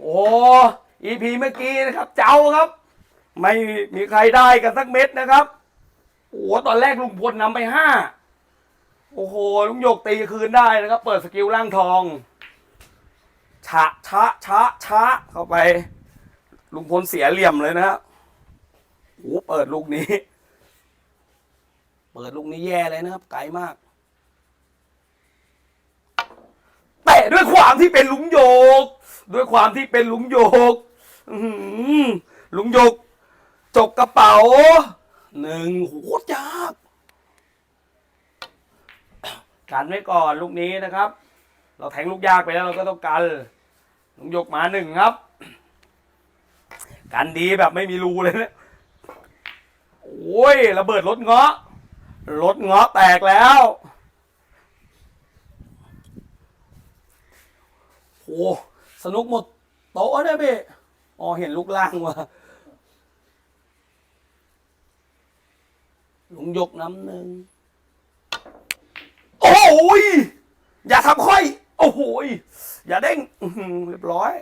โอ้อีพีเมื่อกี้นะครับ เจ้าครับ ไม่มีใครได้กันสักเม็ดนะครับโอ้ตอนแรกลุงพลนำไปห้าโอ้โหลุงหยกตีคืนได้นะครับ เปิดสกิลร่างทองชะชะชะชะเข้าไป ลุงพลเสียเหลี่ยมเลยนะฮะโอ้เปิดลูกนี้ เปิดลูกนี้แย่เลยนะครับ ไกลมาก เตะด้วยความที่เป็นลุงโยก ด้วยความที่เป็นลุงโยกหลุงโยก จกกระเป๋าหนึ่งโหยากกันไว้ก่อนลูกนี้นะครับ เราแทงลูกยากไปแล้วเราก็ต้องกันลุงโยกมาหนึ่งครับ กันดีแบบไม่มีรูเลยนะโอ้ยระเบิดรถเงาะรถเงาะแตกแล้ว โอ้สนุกหมดโต๊ะเนี่ยพี่อ๋อเห็นลูกล่างว่ะลุงยกน้ำหนึ่งโอ้ยอย่าทำค่อย โอ้โหยอย่าเด้งเรียบร้อย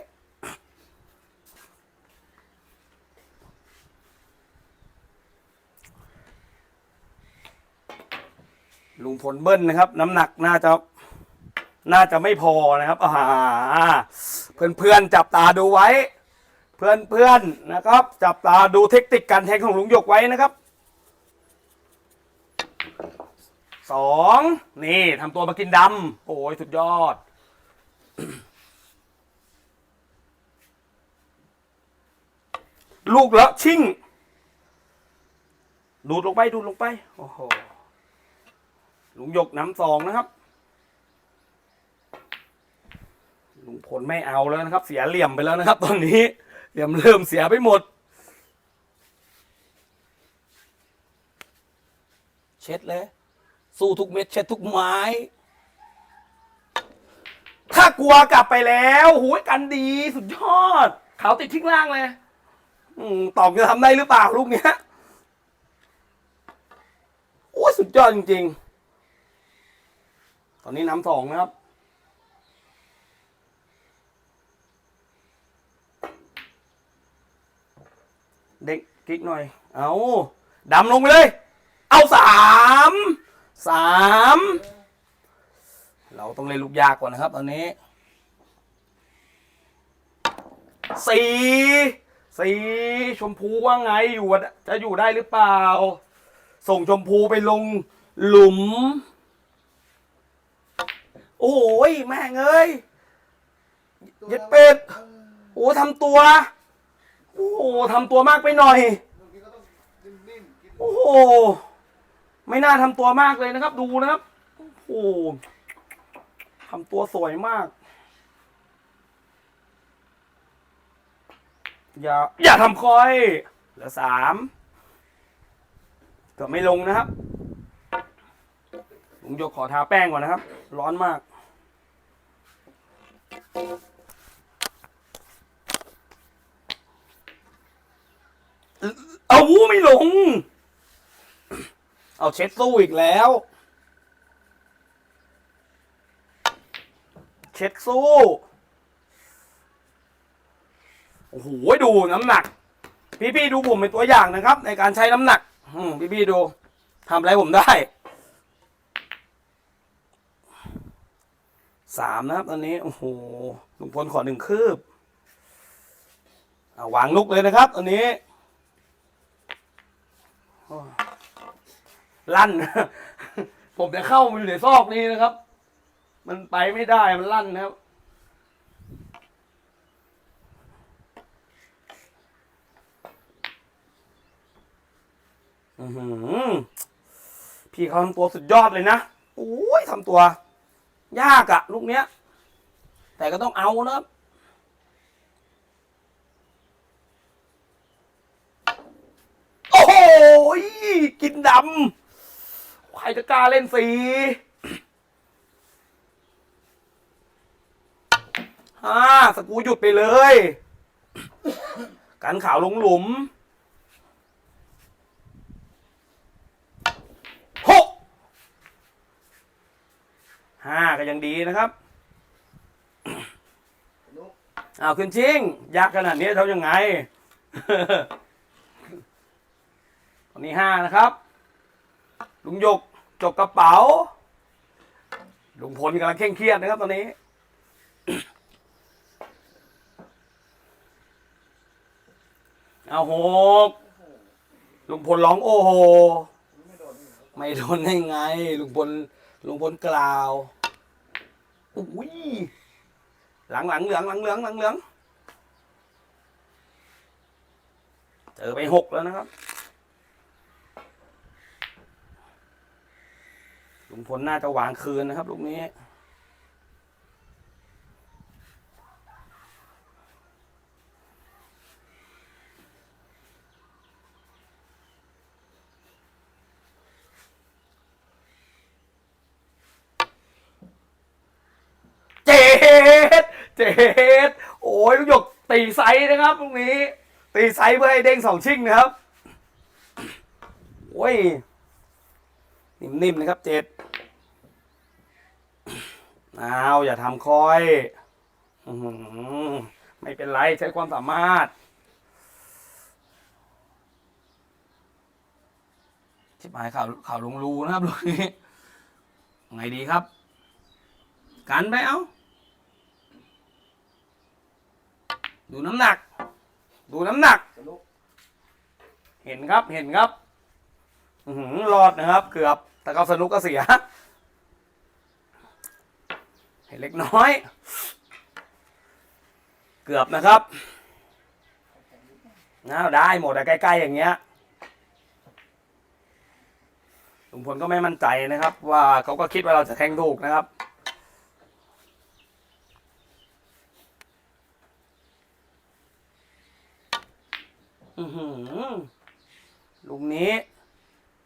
ลุงพลเบิ้ลนะครับ น้ำหนักน่าจะ น่าจะไม่พอนะครับอ่าเพื่อนเพื่อนๆจับตาดูไว้เพื่อนเพื่อนๆนะครับ จับตาดูเทคนิคการแทงของลุงหยกไว้นะครับสองนี่ทำตัวมากินดำโอ้ยสุดยอดลูกแล้วชิ่ง ดูดลงไปดูดลงไป โอ้โหลุงหยกน้ำสองนะครับ ลุงพลไม่เอาแล้วนะครับ เสียเหลี่ยมไปแล้วนะครับ ตอนนี้เหลี่ยมเริ่มเสียไปหมด เช็ดเลย สู้ทุกเม็ดเช็ดทุกไม้ ถ้ากลัวกลับไปแล้วหูยกันดีสุดยอด เขาติดทิ้งล่างเลยอตอบจะทำได้หรือเปล่าลูกเนี้ยโอ้สุดยอดจริง ๆ ตอนนี้น้ำสองนะครับ เด็กกิ๊กหน่อย เอาดำลงไปเลย เอาสามสามเราต้องเล่นลูกยากก่อนนะครับ ตอนนี้สี่สี่ชมพูว่าไงอยู่อะจะอยู่ได้หรือเปล่า ส่งชมพูไปลงหลุม โอ้ยแม่งเอ้ยเย็ดเป็ด โอ้ทำตัว โอ้โหทำตัวมากไปหน่อย บางทีก็ต้องนิ่มๆกินโอ้โห ไม่น่าทำตัวมากเลยนะครับ ดูนะครับ โอ้โหทำตัวสวยมาก อย่า อย่าทำคอย เหลือสามเกือบไม่ลงนะครับ ลุงโยกขอทาแป้งก่อนนะครับ ร้อนมาก เอาวู ไม่ลง เอาเช็ดสู้อีกแล้ว เช็ดสู้ โอ้โหดูน้ำหนัก พี่ๆดูผมเป็นตัวอย่างนะครับ ในการใช้น้ำหนักอืมพี่ๆดูทำอะไรผมได้สามนะครับตอนนี้ โอ้โหลุงพลขอหนึ่งคืบอ่าวางลุกเลยนะครับตอนนี้ ลั่น ผมจะเข้ามาอยู่ในซอกนี้นะครับ มันไปไม่ได้มันลั่นนะครับพี่เขาทำตัวสุดยอดเลยนะโอ้ยทำตัว ยากอะลูกเนี้ย แต่ก็ต้องเอานะครับ โอ้โห ย กินดำ ใครจะกล้าเล่นสี ฮ่า สกรูหยุดไปเลย กันขาวลงหลุมหกห้าก็ยังดีนะครับนุกอ้าวคุณชิง ยากขนาดนี้ทำยังไง ตอนนี้ห้านะครับ ลุงหยกจกกระเป๋า ลุงพลกำลังเคร่งเครียดนะครับตอนนี้ เอาหกลุงพลร้องโอ้โห ไม่โดนได้ไง ลุงพลลุงพลกล่าวอุ้ยหลังหลังเหลืองหลังเหลืองหลังเหลืองเจอไปหกแล้วนะครับ ลุงพลน่าจะหวางคืนนะครับลูกนี้ เจ็ดเจ็ดโอ้ยลูกหยกตีไซส์นะครับตรงนี้ ตีไซส์เพื่อให้เด้งสองชิ่งนะครับ โอ้ย นิ่มๆนะครับเจ็ดเอาอย่าทำคอยอไม่เป็นไรใช้ความสามารถ ชิบหายข่าวข่าวลงรูนะครับลูกนี้ไงดีครับ กันไปเอาดูน้ำหนัก ดูน้ำหนัก เห็นครับเห็นครับ หือรอดนะครับ เกือบ แต่ก็สนุกก็เสียเห็นเล็กน้อย เกือบนะครับน้าได้หมดอะใกล้ๆอย่างเงี้ยลุงพลก็ไม่มั่นใจนะครับ ว่าเขาก็คิดว่าเราจะแทงถูกนะครับอือหือลูกนี้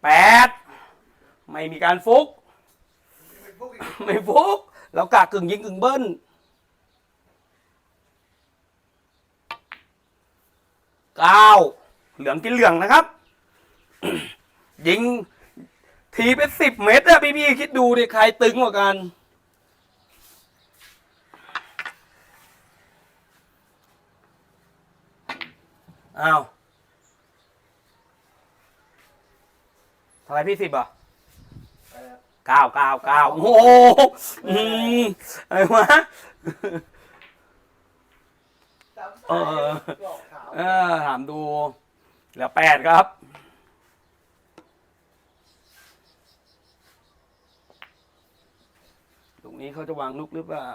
แปดไม่มีการฟุกเป็นพวกอีกไม่ฟุกเรากะกึ่งยิงกึ่งเบิ้ลเก้าเหลืองกินเหลืองนะครับ ยิงทีเป็นสิบเมตรอะพี่ๆคิดดูดิใครตึงกว่ากันอ้าว เท่าไหรพี่สิบอะแปดเก้าเก้าเก้าโอ้โหอืมอะไรวะจำเออหลอกขาวเออถามดูเหลือแปดครับตรงนี้เขาจะวางลูกหรือเปล่า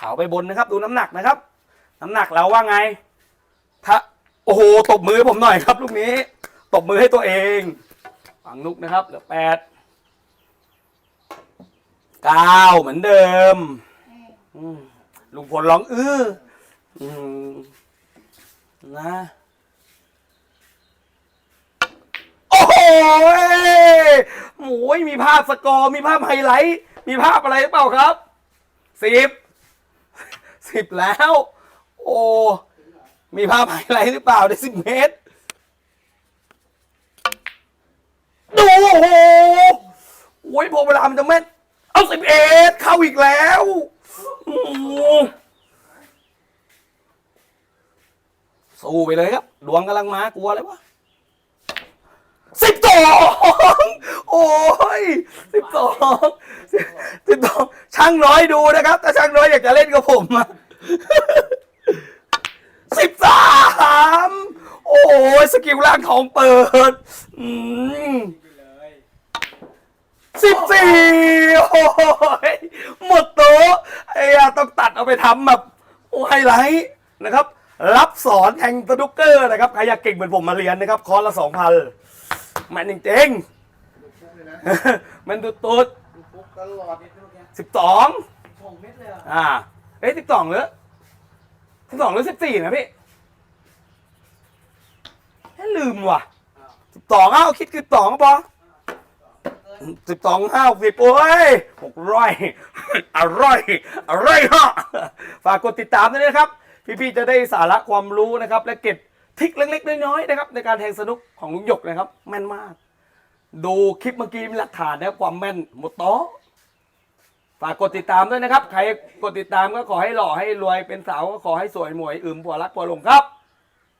ขาวไปบนนะครับ ดูน้ำหนักนะครับ น้ำหนักเราว่าไงถ้า โอ้โหตบมือผมหน่อยครับลูกนี้ ตบมือให้ตัวเอง ฝังนุกนะครับเหลือแปดเก้าเหมือนเดิมลุงพลร้องอื้ออืมนะโอ้โหโอ้ยมีภาพสกอร์ มีภาพไฮไลท์ มีภาพอะไรหรือเปล่าครับสิบสิบแล้ว โอ้ มีภาพไฮไลท์หรือเปล่าได้สิบเมตร ดูโอ้โหโอ้ยพอเวลามันจะแม่นเอาสิบเอ็ดเข้าอีกแล้วสู้ไปเลยครับ ดวงกำลังมากลัวเลยวะสิบสองโอ้ยสิบสองสิบสองช่างน้อยดูนะครับ ถ้าช่างน้อยอยากจะเล่นกับผมอะ สิบสามโอ้ยสกิลล่างของเปิดอืมไปเลยสิบสี่โอ้ยหมดโต๊ะไอ้ยาต้องตัดเอาไปทำแบบโอ้ไฮไลท์นะครับ รับสอนแทงสนุกเกอร์นะครับ ใครอยากเก่งเหมือนผมมาเรียนนะครับ คอร์สละสองพันมันจริงลูกฟุกเลยนะๆมันตุดตุดลูกฟุกตลอดนี่ลูกเนี้ยสิบสองสองเม็ดเลยอะอ่า เอ้ยสิบสองหรือ สิบสองหรือสิบสี่นะพี่เอ้ลืมว่ะสิบสองเอ้าคิดคือสองก็พอสิบสองห้าสิบโอ้ยหกร้อยอร่อยอร่อยฮะฝากกดติดตามด้วยนะครับ พี่ๆจะได้สาระความรู้นะครับ และเก็บทริคเล็กๆน้อยๆนะครับ ในการแทงสนุกของลุงหยกนะครับ แม่นมาก ดูคลิปเมื่อกี้มีหลักฐานนะครับความแม่นหมดโต๊ะ ฝากกดติดตามด้วยนะครับ ใครกดติดตามก็ขอให้หล่อให้รวยเป็นสาวก็ขอให้สวยหมวยอึมผัวรักผัวหลงครับ